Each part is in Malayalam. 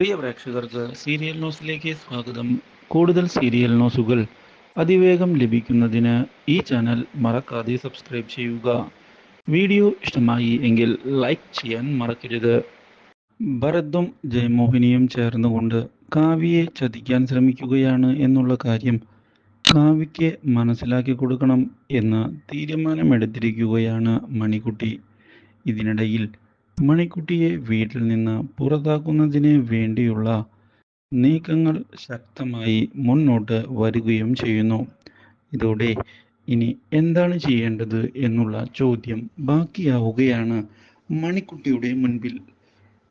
പ്രിയ പ്രേക്ഷകർക്ക് സീരിയൽ ന്യൂസിലേക്ക് സ്വാഗതം. കൂടുതൽ സീരിയൽ ന്യൂസുകൾ അതിവേഗം ലഭിക്കുന്നതിന് ഈ ചാനൽ മറക്കാതെ സബ്സ്ക്രൈബ് ചെയ്യുക. വീഡിയോ ഇഷ്ടമായി എങ്കിൽ ലൈക്ക് ചെയ്യാൻ മറക്കരുത്. ഭരതും ജയമോഹിനിയും ചേർന്നുകൊണ്ട് കാവ്യയെ ചതിക്കാൻ ശ്രമിക്കുകയാണ് എന്നുള്ള കാര്യം കാവ്യയ്ക്ക് മനസ്സിലാക്കി കൊടുക്കണം എന്ന് തീരുമാനമെടുത്തിരിക്കുകയാണ് മണിക്കുട്ടി ഇതിനിടയിൽ മണിക്കുട്ടിയെ വീട്ടിൽ നിന്ന് പുറത്താക്കുന്നതിന് വേണ്ടിയുള്ള നീക്കങ്ങൾ ശക്തമായി മുന്നോട്ട് വരികയും ചെയ്യുന്നു. ഇതോടെ ഇനി എന്താണ് ചെയ്യേണ്ടത് എന്നുള്ള ചോദ്യം ബാക്കിയാവുകയാണ്. മണിക്കുട്ടിയുടെ മുൻപിൽ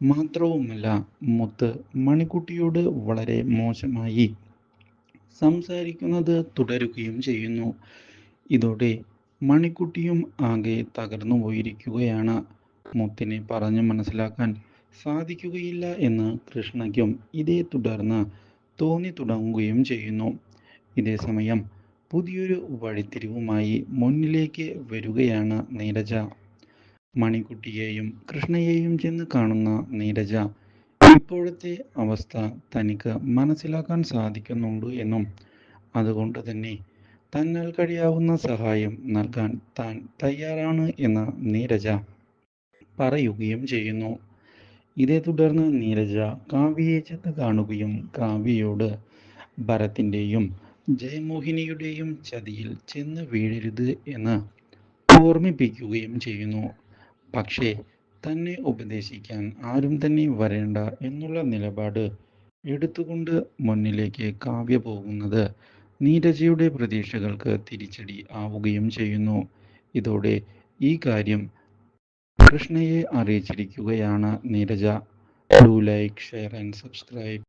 മാത്രവുമല്ല മുത്ത് മണിക്കുട്ടിയോട് വളരെ മോശമായി സംസാരിക്കുന്നത് തുടരുകയും ചെയ്യുന്നു. ഇതോടെ മണിക്കുട്ടിയും ആകെ തകർന്നു പോയിരിക്കുകയാണ് മുത്തിനെ പറഞ്ഞു മനസ്സിലാക്കാൻ സാധിക്കുകയില്ല എന്ന് കൃഷ്ണയ്ക്കും ഇതേ തുടർന്ന് തോന്നി തുടങ്ങുകയും ചെയ്യുന്നു. ഇതേ സമയം പുതിയൊരു വഴിത്തിരിവുമായി മുന്നിലേക്ക് വരികയാണ് നീരജ. മണിക്കുട്ടിയെയും കൃഷ്ണയെയും ചെന്ന് കാണുന്ന നീരജ ഇപ്പോഴത്തെ അവസ്ഥ തനിക്ക് മനസ്സിലാക്കാൻ സാധിക്കുന്നുണ്ട് എന്നും അതുകൊണ്ട് തന്നെ തന്നാൽ കഴിയാവുന്ന സഹായം നൽകാൻ താൻ തയ്യാറാണ് എന്ന് നീരജ പറയുകയും ചെയ്യുന്നു. ഇതേ തുടർന്ന് നീരജ കാവ്യയെ ചെന്ന് കാണുകയും കാവ്യയോട് ഭരത്തിന്റെയും ജയമോഹിനിയുടെയും ചതിയിൽ ചെന്ന് വീഴരുത് എന്ന് ഓർമ്മിപ്പിക്കുകയും ചെയ്യുന്നു. പക്ഷേ തന്നെ ഉപദേശിക്കാൻ ആരും തന്നെ വരേണ്ട എന്നുള്ള നിലപാട് എടുത്തുകൊണ്ട് മുന്നിലേക്ക് കാവ്യ പോകുന്നത് നീരജയുടെ പ്രതീക്ഷകൾക്ക് തിരിച്ചടി ആവുകയും ചെയ്യുന്നു. ഇതോടെ ഈ കാര്യം കൃഷ്ണയെ അറിയിച്ചിരിക്കുകയാണ് Neeraja. Do like share and subscribe